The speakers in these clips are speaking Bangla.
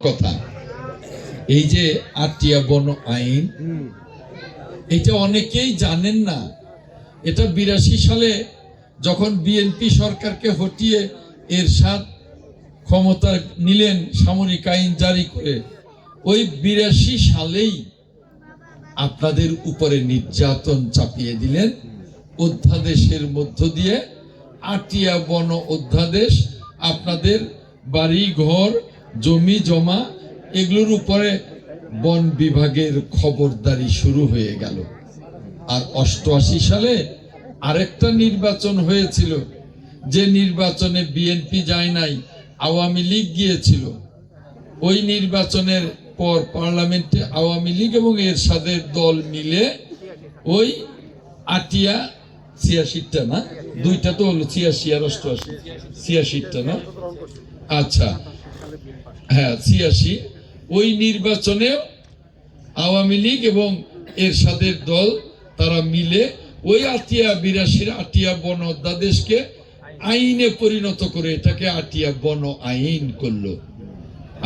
কথা। এই যে আটিয়া বন আইন এটা অনেকেই জানেন না। এটা বিরাশি সালে যখন বিএনপি সরকারকে হটিয়ে এরশাদ ক্ষমতা নিলেন সামরিক আইন জারি করে ওই বিরাশি সালেই আপনাদের উপরে নির্যাতন চাপিয়ে দিলেন। অধ্যাদেশের মধ্য দিয়ে আটিয়া বন অধ্যাদেশ আপনাদের বাড়ি ঘর জমি, জমা, এগুলোর উপরে বন বিভাগের খবরদারি শুরু হয়ে গেল। আর অষ্টআশি সালে আরেকটা নির্বাচন হয়েছিল, যে নির্বাচনে বিএনপি যায় নাই, আওয়ামী লীগ গিয়েছিল। ওই নির্বাচনের পর পার্লামেন্টে আওয়ামী লীগ এবং এর এরশাদের দল মিলে ওই আটিয়া ছিয়াশিটা না? দুইটা তো হলো ছিয়াশি আর অষ্টআশি ছিয়াশিটা না? আচ্ছা হ্যাঁ ছিয়াশি। ওই আওয়ামী লীগ এবং দল, তারা মিলে ওই আটিয়া বিরাশির আটিয়া বন অধ্যাদেশকে আইনে পরিণত করে এটাকে আটিয়া বন আইন করল।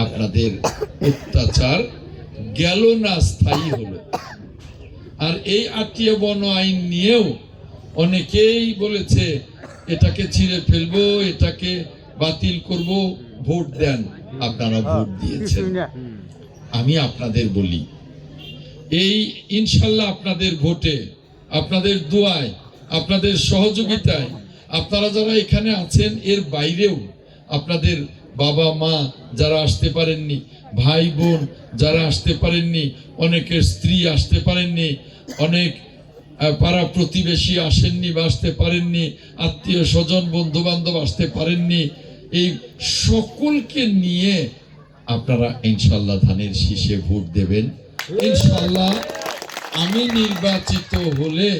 আপনাদের অত্যাচার গেল না, স্থায়ী হলো। আর এই আটিয়া বন আইন নিয়েও অনেকেই বলেছে, এটাকে ছিঁড়ে ফেলব, এটাকে বাতিল করব ভোট দেন। আপনারা ভোট দিয়েছেন। আমি আপনাদের বলি এই ইনশাল্লাহ আপনাদের ভোটে আপনাদের দোয়ায় আপনাদের সহযোগিতায় আপনারা যারা এখানে আছেন এর বাইরেও আপনাদের বাবা মা যারা আসতে পারেননি ভাই বোন যারা আসতে পারেননি অনেকের স্ত্রী আসতে পারেননি অনেক পাড়া প্রতিবেশী আসেননি বা আসতে পারেননি আত্মীয় স্বজন বন্ধু বান্ধব আসতে পারেননি এই সকলকে নিয়ে আপনারা ইনশাল্লাহ ধানের শীষে ভোট দেবেন। ইনশাল্লাহ আমি নির্বাচিত হলে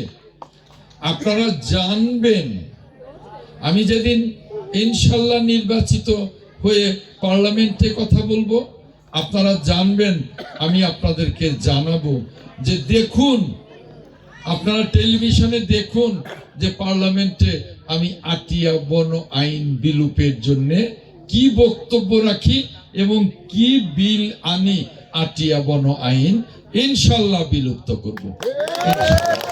আপনারা জানবেন, আমি যেদিন ইনশাল্লাহ নির্বাচিত হয়ে পার্লামেন্টে কথা বলব, আপনারা জানবেন, আমি আপনাদেরকে জানাব যে দেখুন আপনারা টেলিভিশনে দেখুন যে পার্লামেন্টে আমি আটিয়া বন আইন বিলুপের জন্য কি বক্তব্য রাখি এবং কি বিল আনি আটিয়া বন আইন, ইনশাল্লাহ বিলুপ্ত করব ইনশাল্লাহ।